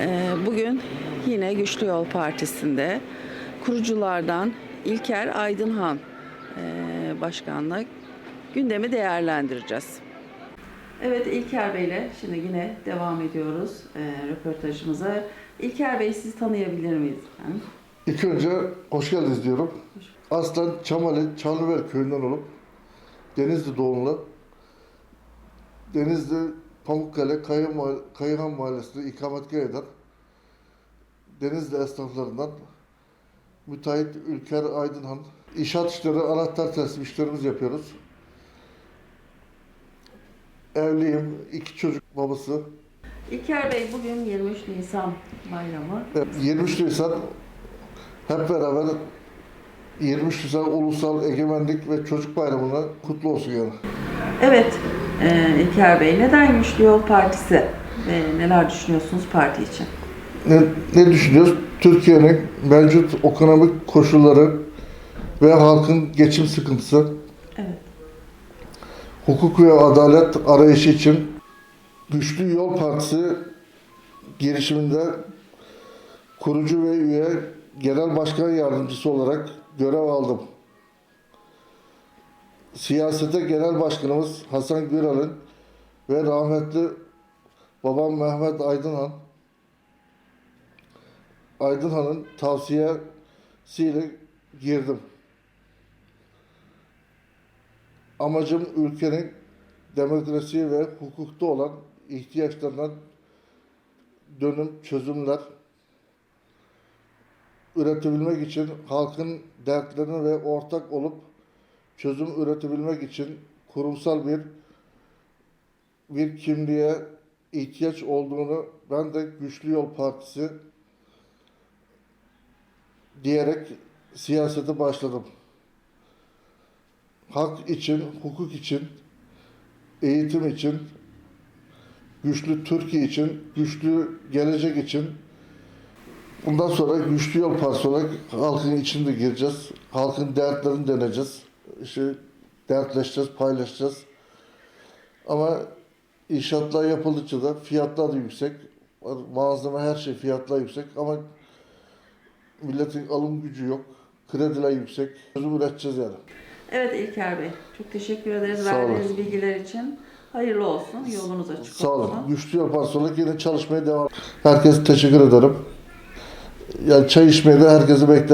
Ee, Bugün yine Güçlü Yol Partisi'nde kuruculardan İlker Aydınhan e, başkanla gündemi değerlendireceğiz. Evet İlker Bey'le şimdi yine devam ediyoruz e, röportajımıza. İlker Bey sizi tanıyabilir miyiz? efendim? İlk önce hoş geldiniz diyorum. Aslen Çamali, Çanlıver köyünden olup Denizli doğumlu. Denizli Pamukkale Kayhan, Mahalle- Kayhan Mahallesi'nde ikametgah eden Denizli esnaflarından müteahhit Ülker Aydınhan. İnşaat işleri, anahtar teslim işlerimizi yapıyoruz. Evliyim, iki çocuk babası. İlker Bey bugün 23 Nisan bayramı. 23 Nisan hep beraber 23 Nisan Ulusal Egemenlik ve Çocuk Bayramı'na kutlu olsun yani. Evet e, İlker Bey neden Güçlü Yol Partisi ve neler düşünüyorsunuz parti için? Ne, ne düşünüyoruz? Türkiye'nin mevcut ekonomik koşulları ve halkın geçim sıkıntısı, Evet. hukuk ve adalet arayışı için Güçlü Yol Partisi girişiminde kurucu ve üye genel başkan yardımcısı olarak görev aldım. Siyasete genel başkanımız Hasan Güral'ın ve rahmetli babam Mehmet Aydınhan Aydınhan'ın tavsiyesiyle girdim. Amacım ülkenin demokrasi ve hukukta olan ihtiyaçlarına dönüm çözümler üretebilmek için halkın dertlerine ve ortak olup çözüm üretebilmek için kurumsal bir bir kimliğe ihtiyaç olduğunu ben de Güçlü Yol Partisi diyerek siyasete başladım. Hak için, hukuk için, eğitim için, güçlü Türkiye için, güçlü gelecek için bundan sonra güçlü yol partisi olarak halkın içinde gireceğiz. Halkın dertlerini deneyeceğiz. İşte dertleşeceğiz, paylaşacağız. Ama inşaatlar yapıldıkça da fiyatlar da yüksek. Malzeme her şey fiyatlar yüksek ama milletin alım gücü yok. Krediler yüksek. Çözüm üreteceğiz yani. Evet İlker Bey, çok teşekkür ederiz Sağ olun. verdiğiniz bilgiler için. Hayırlı olsun, yolunuz açık Sağ olsun. olun. Güçlü Yol Partisi olarak yine çalışmaya devam. Herkese teşekkür ederim. Yani çay içmeye de herkesi beklerim.